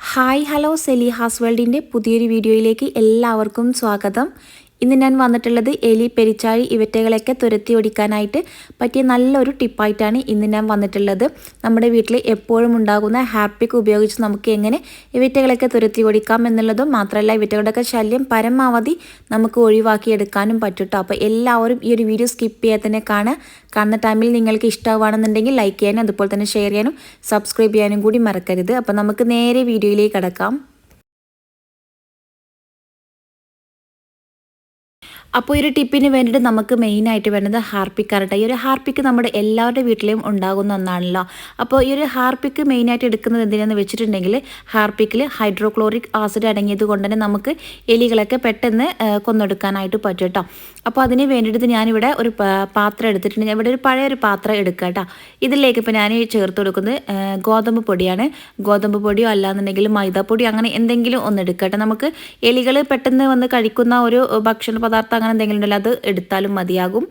Hi hello സെലി ഹാസ് വേൾഡിന്റെ പുതിയൊരു വീഡിയോയിലേക്ക് എല്ലാവർക്കും സ്വാഗതം. ഇന്ന് ഞാൻ വന്നിട്ടുള്ളത് എലി പെരിച്ചാഴി ഇവറ്റകളൊക്കെ തുരത്തി ഓടിക്കാനായിട്ട് പറ്റിയ നല്ലൊരു ടിപ്പായിട്ടാണ് ഇന്ന് ഞാൻ വന്നിട്ടുള്ളത്. നമ്മുടെ വീട്ടിൽ എപ്പോഴും ഉണ്ടാകുന്ന ഹാപ്പിക്ക് ഉപയോഗിച്ച് നമുക്ക് എങ്ങനെ ഇവറ്റകളൊക്കെ തുരത്തി ഓടിക്കാം എന്നുള്ളതും മാത്രമല്ല ഇവറ്റകളുടെയൊക്കെ ശല്യം പരമാവധി നമുക്ക് ഒഴിവാക്കിയെടുക്കാനും പറ്റും അപ്പോൾ എല്ലാവരും ഈ ഒരു വീഡിയോ സ്കിപ്പ് ചെയ്യാതെ തന്നെ കാണുക. കാണുന്ന ടൈമിൽ നിങ്ങൾക്ക് ഇഷ്ടമാണെന്നുണ്ടെങ്കിൽ ലൈക്ക് ചെയ്യാനും അതുപോലെ തന്നെ ഷെയർ ചെയ്യാനും സബ്സ്ക്രൈബ് ചെയ്യാനും കൂടി മറക്കരുത്. അപ്പോൾ നമുക്ക് നേരെ വീഡിയോയിലേക്ക് കടക്കാം. അപ്പോൾ ഈ ഒരു ടിപ്പിന് വേണ്ടിയിട്ട് നമുക്ക് മെയിനായിട്ട് വേണ്ടത് ഹാർപ്പിക്കാരട്ടെ ഈ ഒരു ഹാർപ്പിക്ക് നമ്മുടെ എല്ലാവരുടെ വീട്ടിലെയും ഉണ്ടാകുന്ന ഒന്നാണല്ലോ. അപ്പോൾ ഈ ഒരു ഹാർപ്പിക്ക് മെയിനായിട്ട് എടുക്കുന്നത് എന്തിനാന്ന് വെച്ചിട്ടുണ്ടെങ്കിൽ ഹാർപ്പിക്കിൽ ഹൈഡ്രോക്ലോറിക് ആസിഡ് അടങ്ങിയത് കൊണ്ട് തന്നെ നമുക്ക് എലികളൊക്കെ പെട്ടെന്ന് കൊന്നെടുക്കാനായിട്ട് പറ്റും കേട്ടോ. അപ്പോൾ അതിന് വേണ്ടിയിട്ട് ഞാനിവിടെ ഒരു പാത്രം എടുത്തിട്ടുണ്ട്. ഞാൻ ഇവിടെ ഒരു പഴയ ഒരു പാത്രം എടുക്കുക കേട്ടോ. ഇതിലേക്ക് ഇപ്പോൾ ഞാൻ ചേർത്ത് കൊടുക്കുന്നത് ഗോതമ്പ് പൊടിയാണ്. ഗോതമ്പ് പൊടിയോ അല്ലാന്നുണ്ടെങ്കിൽ മൈദാപ്പൊടി അങ്ങനെ എന്തെങ്കിലും ഒന്ന് എടുക്കുക കേട്ടോ. നമുക്ക് എലികൾ പെട്ടെന്ന് വന്ന് കഴിക്കുന്ന ഒരു ഭക്ഷണ പദാർത്ഥം അങ്ങനെ എന്തെങ്കിലും ഉണ്ടല്ലോ അത് എടുത്താലും മതിയാകും.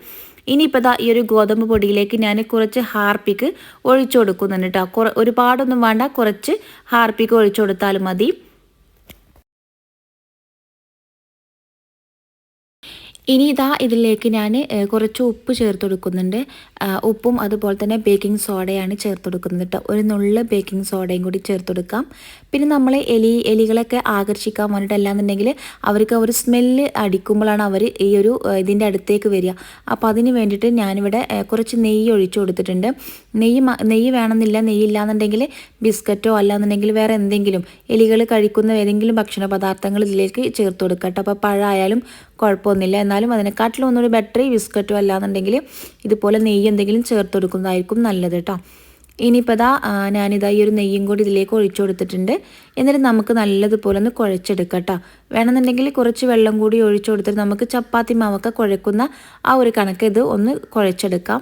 ഇനിയിപ്പോൾ ഇതാ ഈ ഒരു ഗോതമ്പ് പൊടിയിലേക്ക് ഞാൻ കുറച്ച് ഹാർപ്പിക്ക് ഒഴിച്ചു കൊടുക്കുന്നുണ്ട് കേട്ടോ. ഒരുപാടൊന്നും വേണ്ട കുറച്ച് ഹാർപ്പിക്ക് ഒഴിച്ചു കൊടുത്താലും മതി. ഇനി ഇതാ ഇതിലേക്ക് ഞാൻ കുറച്ച് ഉപ്പ് ചേർത്ത് കൊടുക്കുന്നുണ്ട്. ഉപ്പും അതുപോലെ തന്നെ ബേക്കിംഗ് സോഡയാണ് ചേർത്ത് കൊടുക്കുന്നത് കേട്ടോ ഒരു നുള്ള ബേക്കിംഗ് സോഡയും കൂടി ചേർത്ത് കൊടുക്കാം. പിന്നെ നമ്മൾ എലി എലികളൊക്കെ ആകർഷിക്കാൻ വേണ്ടിയിട്ട് അല്ലാന്നുണ്ടെങ്കിൽ അവർക്ക് ഒരു സ്മെല്ല് അടിക്കുമ്പോഴാണ് അവർ ഈ ഒരു ഇതിന്റെ അടുത്തേക്ക് വരിക. അപ്പോൾ അതിന് വേണ്ടിയിട്ട് ഞാനിവിടെ കുറച്ച് നെയ്യ് ഒഴിച്ചു കൊടുത്തിട്ടുണ്ട്. നെയ്യ് നെയ്യ് വേണമെന്നില്ല. നെയ്യ് ഇല്ലാന്നുണ്ടെങ്കിൽ ബിസ്ക്കറ്റോ അല്ലാന്നുണ്ടെങ്കിൽ വേറെ എന്തെങ്കിലും. എലികൾ കഴിക്കുന്ന ഏതെങ്കിലും ഭക്ഷണ പദാർത്ഥങ്ങൾ ഇതിലേക്ക് ചേർത്ത് കൊടുക്കാം കേട്ടോ അപ്പോൾ പഴമായാലും കുഴപ്പമൊന്നുമില്ല. എന്നാലും അതിനെക്കാട്ടിലും ഒന്നുകൂടി ബെറ്റർ ബിസ്ക്കറ്റോ അല്ലാന്നുണ്ടെങ്കിൽ ഇതുപോലെ നെയ്യ് എന്തെങ്കിലും ചേർത്ത് കൊടുക്കുന്നതായിരിക്കും നല്ലത് കേട്ടോ ഇനിയിപ്പോൾ ഇതാ ഞാനിതാ ഈ ഒരു നെയ്യും കൂടി ഇതിലേക്ക് ഒഴിച്ചു കൊടുത്തിട്ടുണ്ട്. എന്നിട്ട് നമുക്ക് നല്ലതുപോലെ ഒന്ന് കുഴച്ചെടുക്കാം വേണമെന്നുണ്ടെങ്കിൽ കുറച്ച് വെള്ളം കൂടി ഒഴിച്ചു കൊടുത്തിട്ട് നമുക്ക് ചപ്പാത്തി മാവൊക്കെ കുഴക്കുന്ന ആ ഒരു കണക്ക് ഇത് ഒന്ന് കുഴച്ചെടുക്കാം.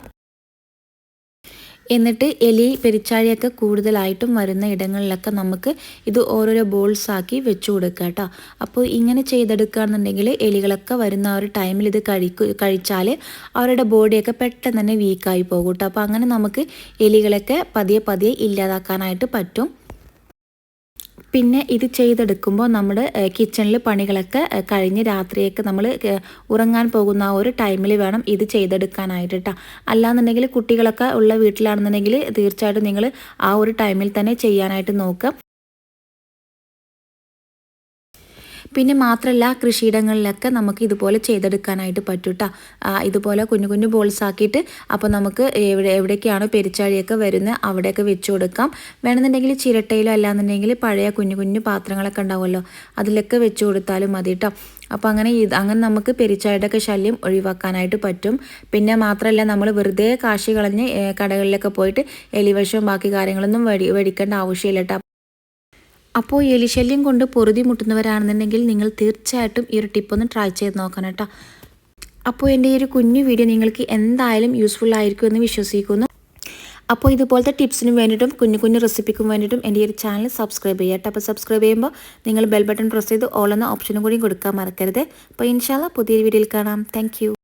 എന്നിട്ട് എലി പെരിച്ചാഴിയൊക്കെ കൂടുതലായിട്ടും വരുന്ന ഇടങ്ങളിലൊക്കെ നമുക്ക് ഇത് ഓരോരോ ബോൾസ് ആക്കി വെച്ചു കൊടുക്കുക കേട്ടോ. അപ്പോൾ ഇങ്ങനെ ചെയ്തെടുക്കുകയാണെന്നുണ്ടെങ്കിൽ എലികളൊക്കെ വരുന്ന ആ ഒരു ടൈമിൽ ഇത് കഴിക്കു കഴിച്ചാൽ അവരുടെ ബോഡിയൊക്കെ പെട്ടെന്ന് തന്നെ വീക്കായി പോകും കേട്ടോ. അപ്പോൾ അങ്ങനെ നമുക്ക് എലികളൊക്കെ പതിയെ പതിയെ ഇല്ലാതാക്കാനായിട്ട് പറ്റും. പിന്നെ ഇത് ചെയ്തെടുക്കുമ്പോൾ നമ്മുടെ കിച്ചണിൽ പണികളൊക്കെ കഴിഞ്ഞ് രാത്രിയൊക്കെ നമ്മൾ ഉറങ്ങാൻ പോകുന്ന ആ ഒരു ടൈമിൽ വേണം ഇത് ചെയ്തെടുക്കാനായിട്ട് കേട്ടോ അല്ലാന്നുണ്ടെങ്കിൽ കുട്ടികളൊക്കെ ഉള്ള വീട്ടിലാണെന്നുണ്ടെങ്കിൽ തീർച്ചയായിട്ടും നിങ്ങൾ ആ ഒരു ടൈമിൽ തന്നെ ചെയ്യാനായിട്ട് നോക്കുക. പിന്നെ മാത്രമല്ല കൃഷിയിടങ്ങളിലൊക്കെ നമുക്ക് ഇതുപോലെ ചെയ്തെടുക്കാനായിട്ട് പറ്റൂട്ട. ഇതുപോലെ കുഞ്ഞു കുഞ്ഞു ബോൾസ് ആക്കിയിട്ട് അപ്പോൾ നമുക്ക് എവിടെ എവിടെയൊക്കെയാണോ പെരിച്ചാഴിയൊക്കെ വരുന്നത് അവിടെയൊക്കെ വെച്ച് കൊടുക്കാം. വേണമെന്നുണ്ടെങ്കിൽ ചിരട്ടയിലോ അല്ലാന്നുണ്ടെങ്കിൽ പഴയ കുഞ്ഞു കുഞ്ഞു പാത്രങ്ങളൊക്കെ ഉണ്ടാവുമല്ലോ അതിലൊക്കെ വെച്ച് കൊടുത്താലും മതി കേട്ടോ അപ്പോൾ അങ്ങനെ ഇത് അങ്ങനെ നമുക്ക് പെരിച്ചാഴിയുടെയൊക്കെ ശല്യം ഒഴിവാക്കാനായിട്ട് പറ്റും. പിന്നെ മാത്രമല്ല നമ്മൾ വെറുതെ കാശി കളഞ്ഞ് കടകളിലൊക്കെ പോയിട്ട് എലിവശവും ബാക്കി കാര്യങ്ങളൊന്നും വെടി വെടിക്കേണ്ട ആവശ്യമില്ല കേട്ടോ അപ്പോൾ എലിശല്യം കൊണ്ട് പൊറുതി മുട്ടുന്നവരാണെന്നുണ്ടെങ്കിൽ നിങ്ങൾ തീർച്ചയായിട്ടും ഈ ഒരു ടിപ്പ് ഒന്ന് ട്രൈ ചെയ്ത് നോക്കണം കേട്ടോ. അപ്പോൾ എന്റെ ഈ ഒരു കുഞ്ഞു വീഡിയോ നിങ്ങൾക്ക് എന്തായാലും യൂസ്ഫുൾ ആയിരിക്കും എന്ന് വിശ്വസിക്കുന്നു. അപ്പോൾ ഇതുപോലത്തെ ടിപ്സിനും വേണ്ടിയിട്ടും കുഞ്ഞു കുഞ്ഞു റെസിപ്പിക്കും വേണ്ടിയിട്ടും എന്റെ ഈ ഒരു ചാനൽ സബ്സ്ക്രൈബ് ചെയ്യാം അപ്പോൾ സബ്സ്ക്രൈബ് ചെയ്യുമ്പോൾ നിങ്ങൾ ബെൽ ബട്ടൺ പ്രസ് ചെയ്ത് ഓൾ എന്ന ഓപ്ഷനും കൂടി കൊടുക്കാൻ മറക്കരുത്. അപ്പോൾ ഇൻഷാല്ല പുതിയൊരു വീഡിയോയിൽ കാണാം. താങ്ക്